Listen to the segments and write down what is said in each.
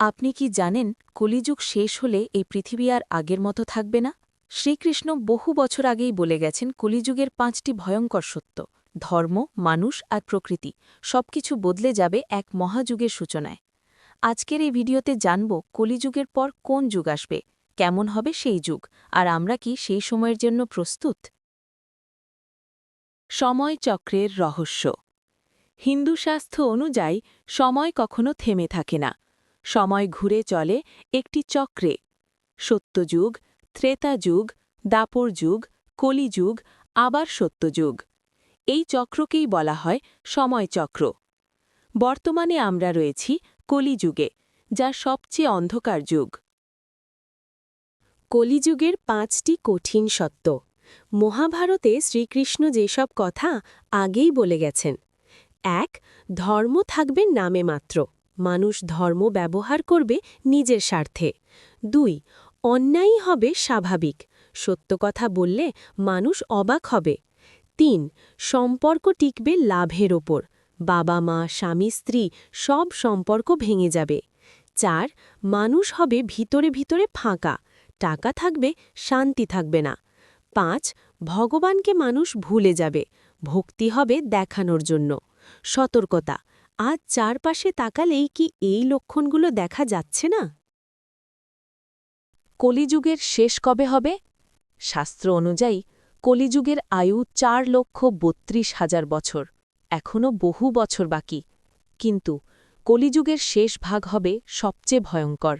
আপনি কি জানেন, কলিযুগ শেষ হলে এই পৃথিবী আর আগের মতো থাকবে না? শ্রীকৃষ্ণ বহু বছর আগেই বলে গেছেন, কলিযুগের পাঁচটি ভয়ঙ্কর সত্য, ধর্ম, মানুষ আর প্রকৃতি, সবকিছু বদলে যাবে এক মহাযুগের সূচনায়। আজকের এই ভিডিওতে জানব, কলিযুগের পর কোন যুগ আসবে, কেমন হবে সেই যুগ, আর আমরা কি সেই সময়ের জন্য প্রস্তুত? সময় চক্রের রহস্য। হিন্দু শাস্ত্র অনুযায়ী, সময় কখনো থেমে থাকে না। সময় ঘুরে চলে একটি চক্রে। সত্যযুগ ত্রেতা যুগ দাপর যুগ কলিযুগ, আবার সত্যযুগ। এই চক্রকেই বলা হয় সময় চক্র। বর্তমানে আমরা রয়েছি কলিযুগে, যা সবচেয়ে অন্ধকার যুগ। কলিযুগের পাঁচটি কঠিন সত্য। মহাভারতে শ্রীকৃষ্ণ যেসব কথা আগেই বলে গেছেন, এক, ধর্ম থাকবে নামে মাত্র। মানুষ ধর্ম ব্যবহার করবে নিজের স্বার্থে। দুই, অন্যায়ই হবে স্বাভাবিক। সত্য কথা বললে মানুষ অবাক হবে। তিন, সম্পর্ক টিকবে লাভের ওপর। বাবা মা, স্বামী, স্ত্রী সব সম্পর্ক ভেঙে যাবে। চার, মানুষ হবে ভিতরে ভিতরে ফাঁকা। টাকা থাকবে, শান্তি থাকবে না। পাঁচ, ভগবানকে মানুষ ভুলে যাবে। ভক্তি হবে দেখানোর জন্য। সতর্কতা আজ চারপাশে তাকালেই কি এই লক্ষণগুলো দেখা যাচ্ছে না? কলিযুগের শেষ কবে হবে? শাস্ত্র অনুযায়ী কলিযুগের আয়ু চার লক্ষ বত্রিশ হাজার বছর এখনও বহু বছর বাকি। কিন্তু কলিযুগের শেষ ভাগ হবে সবচেয়ে ভয়ঙ্কর,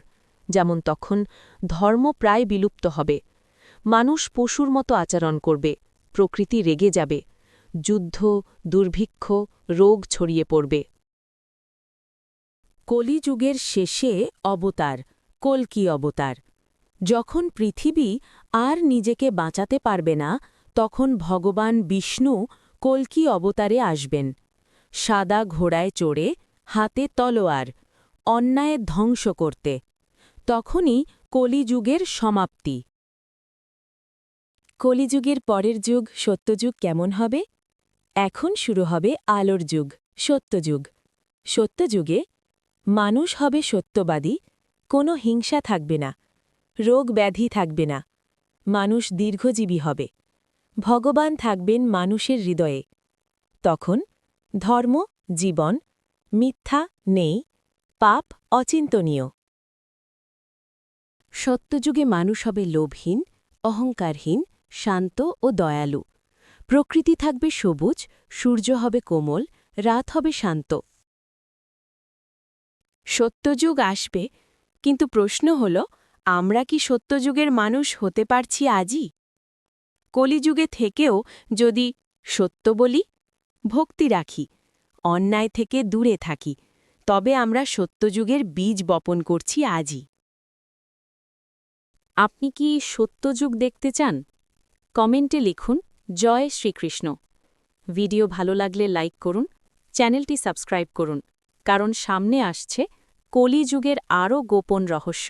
যেমন তখন ধর্ম প্রায় বিলুপ্ত হবে। মানুষ পশুর মতো আচরণ করবে, প্রকৃতি রেগে যাবে, যুদ্ধ, দুর্ভিক্ষ, রোগ ছড়িয়ে পড়বে। কলিযুগের শেষে অবতার, কল্কি অবতার। যখন পৃথিবী আর নিজেকে বাঁচাতে পারবে না, তখন ভগবান বিষ্ণু কল্কি অবতারে আসবেন। সাদা ঘোড়ায় চড়ে, হাতে তলোয়ার, অন্যায় ধ্বংস করতে। তখনই কলিযুগের সমাপ্তি। কলিযুগের পরের যুগ, সত্যযুগ কেমন হবে? এখন শুরু হবে আলোর যুগ, সত্যযুগ। সত্যযুগে মানুষ হবে সত্যবাদী, কোনো হিংসা থাকবে না, রোগ ব্যাধি থাকবে না, মানুষ দীর্ঘজীবী হবে, ভগবান থাকবেন মানুষের হৃদয়ে। তখন ধর্ম, জীবন, মিথ্যা, নেই, পাপ অচিন্তনীয়। সত্যযুগে মানুষ হবে লোভহীন, অহংকারহীন, শান্ত ও দয়ালু। প্রকৃতি থাকবে সবুজ, সূর্য হবে কোমল, রাত হবে শান্ত। সত্যযুগ আসবে, কিন্তু প্রশ্ন হল, আমরা কি সত্যযুগের মানুষ হতে পারছি আজই? কলিযুগে থেকেও যদি সত্য বলি, ভক্তি রাখি, অন্যায় থেকে দূরে থাকি, তবে আমরা সত্যযুগের বীজ বপন করছি আজই। আপনি কি সত্যযুগ দেখতে চান? কমেন্টে লিখুন, জয় শ্রীকৃষ্ণ। ভিডিও ভালো লাগলে লাইক করুন, চ্যানেলটি সাবস্ক্রাইব করুন, কারণ সামনে আসছে কলিযুগের আরও গোপন রহস্য।